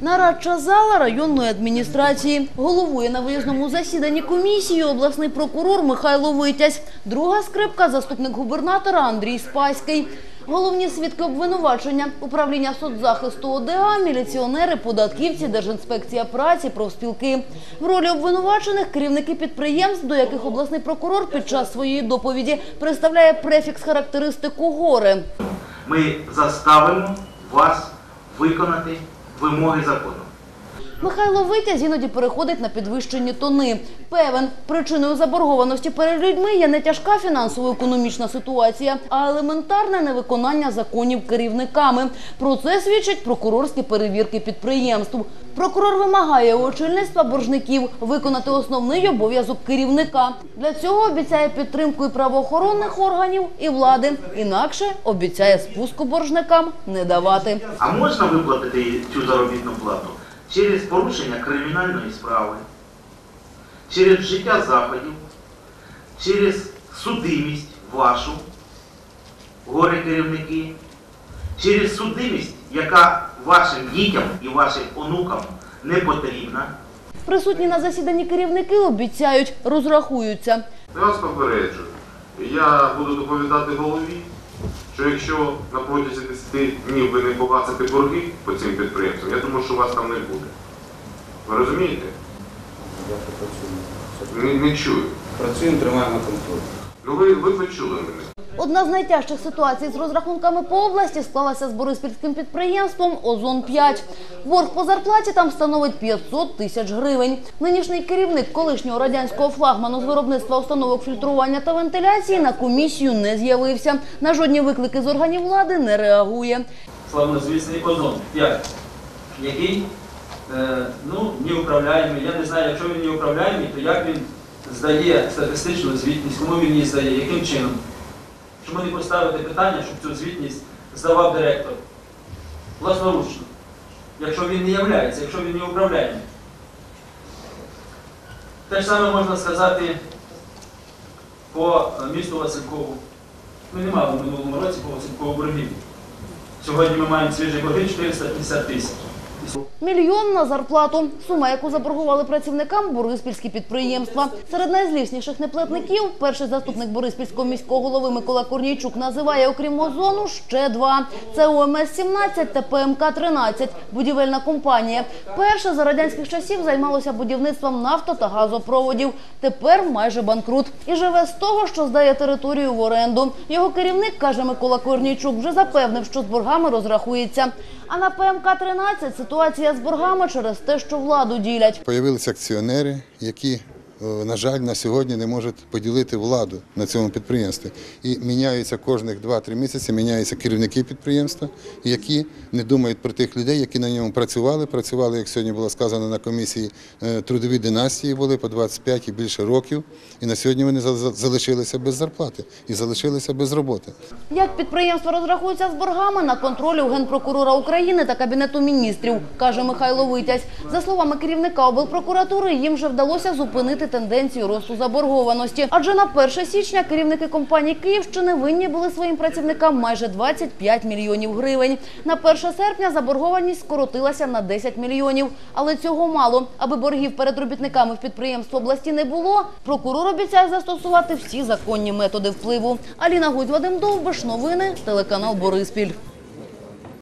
Нарадча зала районної адміністрації. Головує на виїзному засіданні комісії обласний прокурор Михайло Витязь. Друга скрипка – заступник губернатора Андрій Спаський. Головні свідки обвинувачення – управління соцзахисту ОДА, міліціонери, податківці, Держінспекція праці, профспілки. В ролі обвинувачених – керівники підприємств, до яких обласний прокурор під час своєї доповіді представляє префікс характеристику гори. Ми заставимо вас виконати вимоги закону. Михайло Витязь іноді переходить на підвищені тони. Певен, причиною заборгованості перед людьми є не тяжка фінансово-економічна ситуація, а елементарне невиконання законів керівниками. Про це свідчать прокурорські перевірки підприємств. Прокурор вимагає очільництва боржників виконати основний обов'язок керівника. Для цього обіцяє підтримку і правоохоронних органів, і влади. Інакше обіцяє спуску боржникам не давати. А можна виплатити цю заробітну плату через порушення кримінальної справи, через вжиття заходів, через судимість вашу, горе керівники, через судимість, яка вашим дітям і вашим онукам не потрібна. Присутні на засіданні керівники обіцяють, розрахуються. Я вас попереджу. Я буду доповідати голові, що якщо на протязі 10 днів ви не погасите борги по цим підприємствам, що вас там не буде. Ви розумієте? Не, не чую. Працюємо, тримаємо контроль. Ну ви, ви почули мене. Одна з найтяжчих ситуацій з розрахунками по області склалася з бориспільським підприємством «Озон-5». Борг по зарплаті там становить 500 тисяч гривень. Нинішній керівник колишнього радянського флагману з виробництва установок фільтрування та вентиляції на комісію не з'явився. На жодні виклики з органів влади не реагує. славнозвісний озон 5, який е, ну, неуправляємий. Я не знаю, якщо він неуправляємий, то як він здає статистичну звітність, кому він її здає, яким чином? Чому не поставити питання, щоб цю звітність здавав директор власноручно, якщо він не являється, якщо він не управляємий? Те ж саме можна сказати по місту Василькову. Ми не мали в минулому році по Василькову боргів. Сьогодні ми маємо свіжі борги 450 тисяч. Мільйон на зарплату. Сума, яку заборгували працівникам бориспільські підприємства. Серед найзлісніших неплатників перший заступник бориспільського міського голови Микола Корнійчук називає, окрім озону, ще два. Це ОМС-17 та ПМК-13 – будівельна компанія. Перше за радянських часів займалося будівництвом нафто- та газопроводів. Тепер майже банкрут. І живе з того, що здає територію в оренду. Його керівник, каже Микола Корнійчук, вже запевнив, що з боргами розрахується. А на ПМК-13 ситуація з боргами через те, що владу ділять. Появилися акціонери, які, на жаль, на сьогодні не можуть поділити владу на цьому підприємстві. І міняються кожних 2-3 місяці, міняються керівники підприємства, які не думають про тих людей, які на ньому працювали. Працювали, як сьогодні було сказано на комісії, е, трудові династії були по 25 і більше років. І на сьогодні вони за- за- залишилися без зарплати і залишилися без роботи. Як підприємства розрахуються з боргами на контролі у Генпрокурора України та Кабінету міністрів, каже Михайло Витязь. За словами керівника облпрокуратури, їм вже вдалося зупинити тенденцію росту заборгованості. Адже на 1 січня керівники компаній Київщини винні були своїм працівникам майже 25 мільйонів гривень. На 1 серпня заборгованість скоротилася на 10 мільйонів. Але цього мало. Аби боргів перед робітниками в підприємств області не було, прокурор обіцяє застосувати всі законні методи впливу. Аліна Гудь, Вадим Довбиш, новини, телеканал Бориспіль.